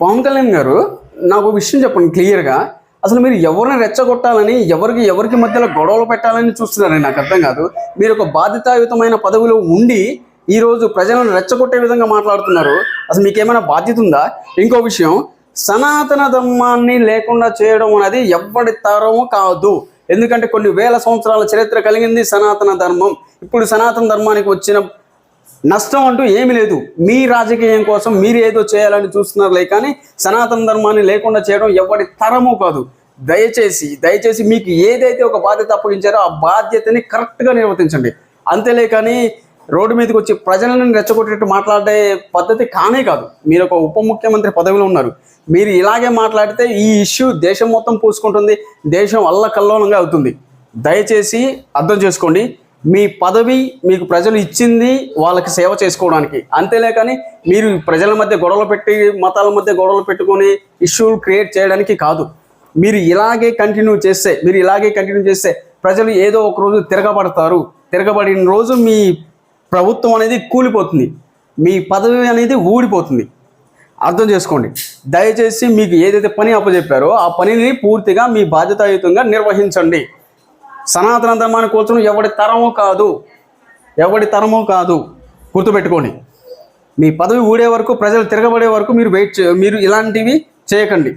పవన్ కళ్యాణ్ గారు నాకు విషయం చెప్పండి క్లియర్గా అసలు మీరు ఎవరిని రెచ్చగొట్టాలని ఎవరికి ఎవరికి మధ్యలో గొడవలు పెట్టాలని చూస్తున్నారని నాకు అర్థం కాదు. మీరు ఒక బాధ్యతాయుతమైన పదవిలో ఉండి ఈరోజు ప్రజలను రెచ్చగొట్టే విధంగా మాట్లాడుతున్నారు. అసలు మీకు ఏమైనా బాధ్యత ఉందా? ఇంకో విషయం సనాతన ధర్మాన్ని లేకుండా చేయడం అనేది ఎవరి తరము కాదు. ఎందుకంటే కొన్ని వేల సంవత్సరాల చరిత్ర కలిగింది సనాతన ధర్మం. ఇప్పుడు సనాతన ధర్మానికి వచ్చిన నష్టం అంటూ ఏమీ లేదు. మీ రాజకీయం కోసం మీరు ఏదో చేయాలని చూస్తున్నారులే కానీ సనాతన ధర్మాన్ని లేకుండా చేయడం ఎవరి తరము కాదు. దయచేసి దయచేసి మీకు ఏదైతే ఒక బాధ్యత అప్పగించారో ఆ బాధ్యతని కరెక్ట్గా నిర్వర్తించండి. అంతేలే కానీ రోడ్డు మీదకి వచ్చి ప్రజలను రెచ్చగొట్టేట్టు మాట్లాడే పద్ధతి కానే కాదు. మీరు ఒక ఉప ముఖ్యమంత్రి పదవిలో ఉన్నారు. మీరు ఇలాగే మాట్లాడితే ఈ ఇష్యూ దేశం మొత్తం పూసుకుంటుంది దేశం అల్లకల్లోలంగా అవుతుంది. దయచేసి అర్థం చేసుకోండి. మీ పదవి మీకు ప్రజలు ఇచ్చింది వాళ్ళకి సేవ చేసుకోవడానికి. అంతేలే కానీ మీరు ప్రజల మధ్య గొడవలు పెట్టి మతాల మధ్య గొడవలు పెట్టుకొని ఇష్యూలు క్రియేట్ చేయడానికి కాదు. మీరు ఇలాగే కంటిన్యూ చేస్తే మీరు ఇలాగే కంటిన్యూ చేస్తే ప్రజలు ఏదో ఒక రోజు తిరగబడతారు. తిరగబడిన రోజు మీ ప్రభుత్వం అనేది కూలిపోతుంది. మీ పదవి అనేది ఊడిపోతుంది. అర్థం చేసుకోండి. దయచేసి మీకు ఏదైతే పని అప్పచెప్పారో ఆ పనిని పూర్తిగా మీ బాధ్యతాయుతంగా నిర్వహించండి. సనాతన ధర్మాన్ని కూర్చొని ఎవడి తరము కాదు. ఎవడి తరము కాదు. గుర్తుపెట్టుకోండి. మీ పదవి ఊడే వరకు ప్రజలు తిరగబడే వరకు మీరు వెయిట్ చే మీరు ఇలాంటివి చేయకండి.